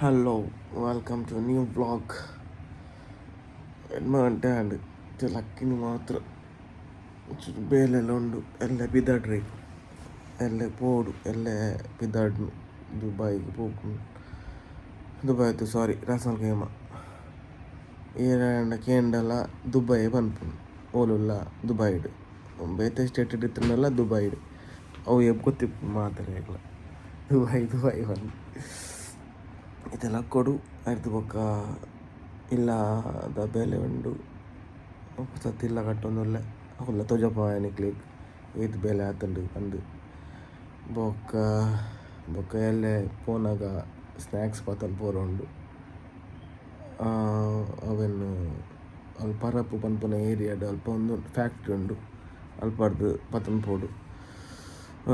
Hello welcome to new blog ಎಡ್ಮಂಟೆ ಆಂಡ್ ಲಕ್ಕಿನಿ ಮಾತ್ರ ಚೂರು ಬೇಲೆಲ್ಲ ಉಂಡು ಎಲ್ಲ ಬಿದ್ದಾಡ್ರಿ ಎಲ್ಲ ಪೋಡು ಎಲ್ಲ ಬಿದ್ದಾಡ್ನು ದುಬೈಗೆ ಪೋಕು ದುಬೈ ಸಾರಿ ರಾಸಲ್ ಗೇಮ ಏರಂಡ ಕೇಂಡಲ ದುಬೈ ಪನ್ಪುನು ಓಲುಲ್ಲ ದುಬೈಡ್ ಬೇತೆ ಸ್ಟೇಟ್ ಇತ್ತಿನಲ್ಲ ದುಬೈಡ್ ಅವು ಎಬ್ ಗೊತ್ತಿಪ್ಪು ದುಬೈ ದುಬೈ ಬಂದು ಇದೆಲ್ಲ ಕೊಡು. ಆಯ್ತು ಬೊಕ್ಕ ಇಲ್ಲ, ಅದ ಬೇಲೆ ಉಂಡು. ಸತ್ತಿಲ್ಲ ಕಟ್ಟೊಂದುಲ್ಲ ಹುಲ್ಲ ತೊಜಪ ಎನಿಕ್ಲಿ ಇದು ಬೇಲೆ ಆತಂಡು ಅಂದು. ಬೊಕ್ಕ ಬೊಕ್ಕ ಎಲ್ಲೆ ಪೋನಾಗ ಸ್ನ್ಯಾಕ್ಸ್ ಪತನ್ ಪೂರ ಉಂಡು. ಅವೆನ್ನು ಅಲ್ಪ ಪರಪ್ಪು ಪನ್ಪುನ ಏರಿಯಾಡು ಅಲ್ಪ ಒಂದು ಫ್ಯಾಕ್ಟ್ರಿ ಉಂಡು. ಅಲ್ಪಡ್ದು ಪತನ್ ಪೋಡು.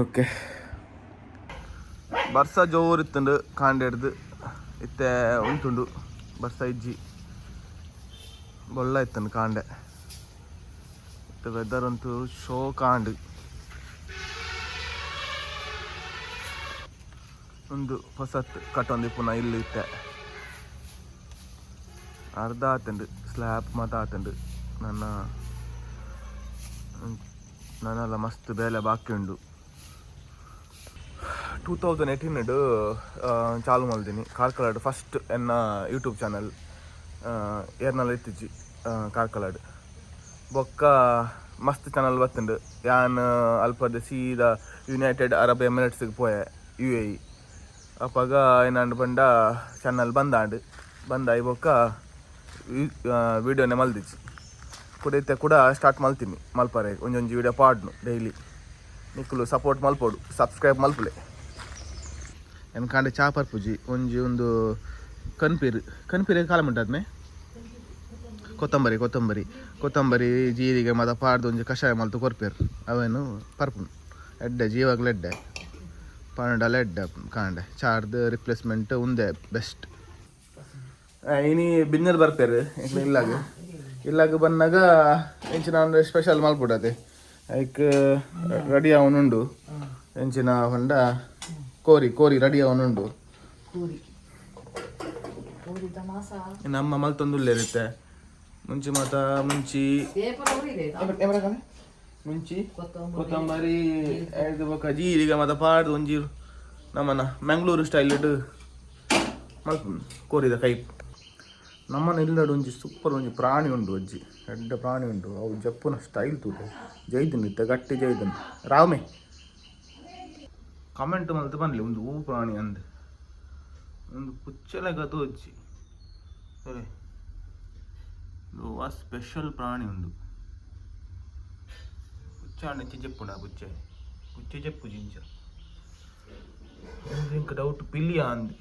ಓಕೆ ಬರ್ಸ ಜೋರಿತ್ತಂಡು ಕಾಂಡೆಡ್ದು ಇತ್ತೆ ಉಂಟುಂಡು ಬರ್ಸ ಇಜ್ಜಿ. ಬೊಳ್ಳ ಇತ್ತನು ಕಾಂಡೆ. ಇತ್ತೆ ವೆದರ್ ಅಂತೂ ಶೋ ಕಾಂಡ್ ಒಂದು ಹೊಸತ್ ಕಟ್ಟೊಂದು ಪುನಃ ಇಲ್ಲಿ ಇತ್ತೆ. ಅರ್ಧ ಆತುಂಡು ಸ್ಲ್ಯಾಬ್ ಮಾತ ಆತುಂಡು. ನನ್ನ ನನ್ನೆಲ್ಲ ಮಸ್ತ್ ಬೇಲೆ ಬಾಕಿ ಉಂಡು. ಟೂ ತೌಸಂಡ್ ಏಯ್ಟೀನಡು ಚಾಲು ಮಲ್ದಿನಿ ಕಾರ್ಕಲಾಡ್ ಫಸ್ಟ್ ಎನ್ನ ಯೂಟ್ಯೂಬ್ ಚಾನಲ್ ಏರ್ನಲ್ಲ ಇತ್ತಿಜ್ಜಿ ಕಾರ್ಕಲಾಡ್ ಬೊಕ್ಕ ಮಸ್ತ್ ಚಾನಲ್ ಬತ್ತುಂಡು. ಯಾನ್, ಅಲ್ಪದ ಸೀದಾ ಯುನೈಟೆಡ್ ಅರಬ್ ಎಮಿರೇಟ್ಸ್ಗೆ ಪೋಯೆ ಯು ಎ ಇ ಅಪ್ಪಾಗ ಏನಾಂಡ್ ಬಂಡ ಚಾನಲ್ ಬಂದಾಂಡ್. ಬಂದಾಯಿ ಬೊಕ್ಕ ವೀಡಿಯೋನೇ ಮಲ್ದಿಚ್ಚಿ ಕುಡೈತೆ ಕೂಡ ಸ್ಟಾರ್ಟ್ ಮಲ್ತೀನಿ, ಮಲ್ಪರೆ. ಒಂಜೊಂಜಿ ವೀಡಿಯೋ ಪಾಡ್ನು, ಡೈಲಿ. ನಿಕ್ಕಲು ಸಪೋರ್ಟ್ ಮಲ್ಪೋಡು. ಸಬ್ಸ್ಕ್ರೈಬ್ ಮಲ್ಪಲೆ. ಎನ್ ಕಾಂಡೆ ಚಾ ಪರ್ಪುಜಿ ಒಂಜಿ ಒಂದು ಕನ್ಪೀರ್. ಕನ್ಪೀರ್ ಕಾಲ ಮುಂಟಾದ್ಮೆ ಕೊತ್ತಂಬರಿ ಕೊತ್ತಂಬರಿ. ಕೊತ್ತಂಬರಿ, ಜೀರಿಗೆ, ಮದ ಪಾಡ್ದು ಒಂಜಿ ಕಷಾಯ ಮಲ್ತು ಕೊರ್ಪೇರು. ಅವೇನು ಪರ್ಪುನ್. ಎಡ್ಡೆ ಜೀವಾಗ್ಲ ಎಡ್ಡೆ ಪನ್ನಡಲ ಎಡ್ಡೆ ಕಾಂಡೆ. ಚಾರ್ದು ರಿಪ್ಲೇಸ್ಮೆಂಟ್ ಉಂದೆ ಬೆಸ್ಟ್ ಇನಿ ಬಿನ್ನರ್ ಬರ್ಪೇರು. ಇಲ್ಲಾಗ. ಇಲ್ಲಾಗ ಬಂದಾಗ ಹೆಂಚಿನ ಅಂದ್ರೆ ಸ್ಪೆಷಲ್ ಮಲ್ಪುಡದೆ. ಐಕ್, ರೆಡಿ ಅವನುಂಡು ಎಂಚಿನ ಹೊಂಡ ಕೋರಿ ಕೋರಿ ರೆಡಿ ಅವನುಂಡು ನಮ್ಮ ಮಲ್ತೊಂದುಲ್ಲೆ ಇರುತ್ತೆ. ಮುಂಚಿ ಮಾತ ಮುಂಚಿ ಮುಂಚಿ ಕೊತ್ತಂಬರಿ ಬೊಕ ಜೀರಿಗೆ. ಮಾತ ಪಾಡ್ದು ಒಂಜೀರು ನಮ್ಮನ ಮ್ಯಾಂಗ್ಳೂರು ಸ್ಟೈಲ್ ಇಟ್ಟು ಮಲ್ ಕೋರಿದ ಕೈ ನಮ್ಮನ ಇಲ್ಲಡು ಒಂಜಿ ಸೂಪರ್ ಒಂಜಿ ಪ್ರಾಣಿ ಉಂಡು ಅಜ್ಜಿ. ಎಡ್ಡ ಪ್ರಾಣಿ ಉಂಡು. ಅವು ಜಪ್ಪುನ ಸ್ಟೈಲ್ ತೂತೆ. ಜೈದನ್ ಇತ್ತ ಗಟ್ಟಿ ಜೈದನ್ ರಾಮೆ ಕಮೆಂಟ್ ಮಲ್ತು ಬನ್ಲಿ ಒಂದು ಹೂ ಪ್ರಾಣಿ ಅಂದ್ ಒಂದು ಪುಚ್ಚಲೆ ಗತು ಅಜ್ಜಿ ಸರಿ ಇದು ಆ ಸ್ಪೆಷಲ್ ಪ್ರಾಣಿ ಉಂಡು పుచ్చాడిచ్చి చెప్పుడా బుచ్చే బుచ్చే చెప్పు జించ ఇంక డౌట్ పిల్లి అంది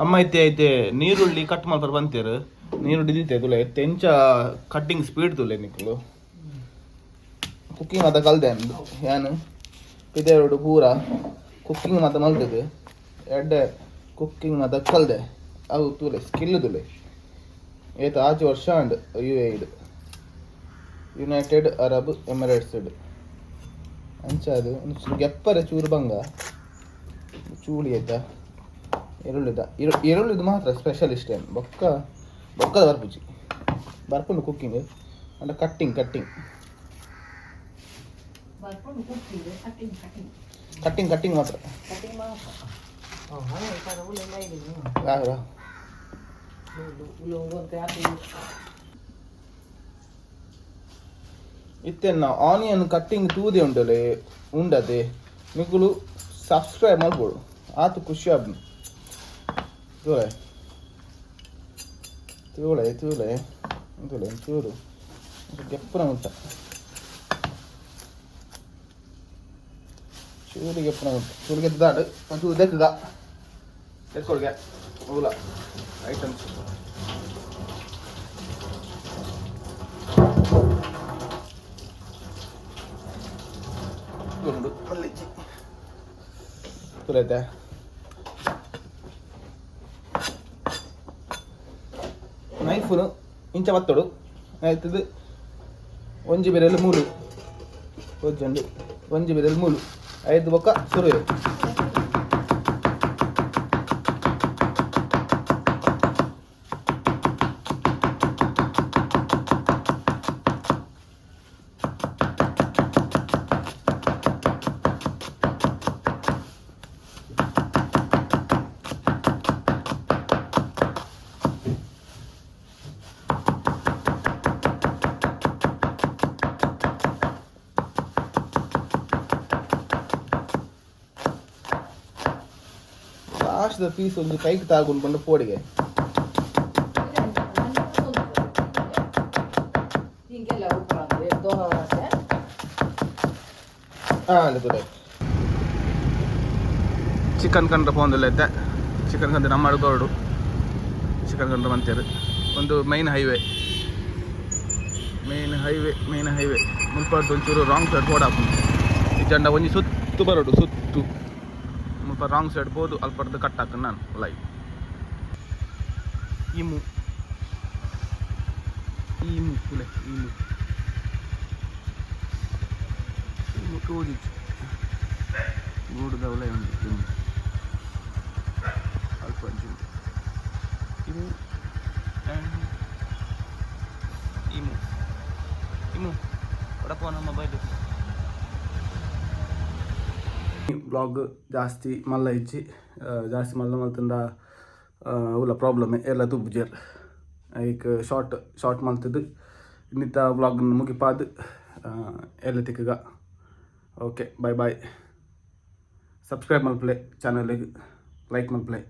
ಅಮ್ಮ ಐತೆ ಐತೆ ನೀರುಳ್ಳಿ ಕಟ್ ಮಾಡ್ತಾರೆ ಬಂತೀರು ನೀರುಳ್ಳಿ ದಿತ್ತೆ ತುಲೆ ತೆಂಚ ಕಟ್ಟಿಂಗ್ ಸ್ಪೀಡ್ ತುಲೆ ನಿಕ್ಲು ಕುಕ್ಕಿಂಗ್ ಮಾತ ಕಲ್ದೆ ಅಂದು. ಏನು ಪಿದೆರಡು ಪೂರ ಕುಕ್ಕಿಂಗ್ ಮಾತ ಮಲ್ತದೆ. ಎಡ್ಡೆ ಕುಕ್ಕಿಂಗ್ ಮಾತ ಕಲ್ದೆ. ಅವು ತುಲೆ ಸ್ಕಿಲ್ ತುಲೆ. ಏತ ಆಚೆ ವರ್ಷ ಅಂಡ್ ಯು ಎಡ್ ಯುನೈಟೆಡ್ ಅರಬ್ ಎಮಿರೇಟ್ಸ್ ಅಂಚಾದು ಒಂಚೂರು ಗೆಪ್ಪರೆ, ಚೂರು ಬಂಗ. ಚೂಳಿ ಆಯ್ತಾ? ಈರುಳ್ಳಿದ. ಈರು ಈರುಳ್ಳಿದು ಮಾತ್ರ ಸ್ಪೆಷಲಿಸ್ಟ್ ಏನು ಬೊಕ್ಕ, ಬೊಕ್ಕದ ಬರ್ಪುಜಿ ಬರ್ಪುಂಡು ಕುಕ್ಕಿಂಗ್ ಅಂದ್ರೆ ಕಟ್ಟಿಂಗ್ ಕಟ್ಟಿಂಗ್ ಬರ್ಕೊಂಡು ಕಟ್ಟಿಂಗ್ ಕಟ್ಟಿಂಗ್ ಮಾತ್ರ ಇತ್ತೆನ್ನ ಆನಿಯನ್ ಕಟ್ಟಿಂಗ್ ತೂದೆ ಉಂಟಲೆ ಉಂಡದೆ. ನಿಗಳು ಸಬ್ಸ್ಕ್ರೈಬ್ ಮಾಡ್ಬೋದು. ಆತು ಖುಷಿ ಆಗ ತೂಳೆ ತೂಳೆ ತೂಳೆ ತೂಳೆ ಚೂರು ಗೆಪ್ಪನ ಉಂಟ. ಗೆಪ್ಪನ ಉಂಟ ಚೂರು ಗೆದ್ದಾಡು ಒಂಚೂರು ದೆತ್ತದ ತೆಕ್ಕೊಳ್ಗೆ ಹೋಗಲ. ಐಟಮ್ಸ್ ಗುಂಡು ಮಲ್ಲಿಜಿ ತುಲೈತೆ ನೈಫುನು ಇಂಚ ಬತ್ತಡು ಆಯ್ತದು ಒಂಜಿ ಬೆರೆಯಲ್ಲಿ ಮೂಲು ಒಜ್ಜಂಡು ಒಂಜಿ ಬೆರೆಯಲ್ಲಿ ಮೂಲು ಐದು ಬೊಕ್ಕ ಸುರು ಪೋಡಿಗೆ ಹಿಂಗೆಲ್ಲ ಉಪ್ಪು ಅಂದ್ರೆ ದೋಸೆ ಹಾಂ ಚಿಕನ್ ಕಂಡ್ರ ಪೋಂದಿಲ್ಲ ಐತೆ ಚಿಕನ್ ಕಂಡ್ರೆ ನಮ್ಮ ಅಡ್ಗೋಡು ಚಿಕನ್ ಕಂಡ್ರೆ ಮಂತೇರು ಒಂದು main highway main highway main highway ಮುಲ್ಪಾಡ್ದು ಒಂಚೂರು ರಾಂಗ್ ಸೈಡ್ ಹಾಕೊಂಡು ಈ ಜಂಡ ಒಂಜಿ ಸುತ್ತು ಬರೋಡು ಸುತ್ತು ಮುಲ್ಪ ರಾಂಗ್ ಸೈಡ್ ಬೋದು ಅಲ್ಪಡ್ದು ಕಟ್ ಹಾಕೊಂಡು ನಾನು ಲೈ ಇಮು ಇಮು ಕುಲೆ ಇಮು ಇಮು ತೋಜಿಚ್ಚು ನೋಡಿದವಲೇ ಒಂದು ಇಮು ಬ್ಲಾಗ್ ಜಾಸ್ತಿ ಮಲ್ಲ ಇಚ್ಚಿ ಆ, ಜಾಸ್ತಿ ಮಲ್ಲ ಮಲ್ತಂದ ಉಲ್ಲ ಪ್ರಾಬ್ಲಮ್ ಎಲ್ಲ ತುಬ್ಬುಜರ್ ಐಕ್ ಶಾರ್ಟ್ ಶಾರ್ಟ್ ಮಲ್ತದ್ದು ಇನ್ನಿತ ಬ್ಲಾಗ್ ಮುಗಿಪಾದು ಆ, ಎಲ್ಲ ತಿಕ್ಕಗ ಓಕೆ ಬಾಯ್ ಬಾಯ್ ಸಬ್ಸ್ಕ್ರೈಬ್ ಮಲ್ಪಲೆ ಚಾನಲಿಗೆ ಲೈಕ್ ಮಲ್ಪಲೆ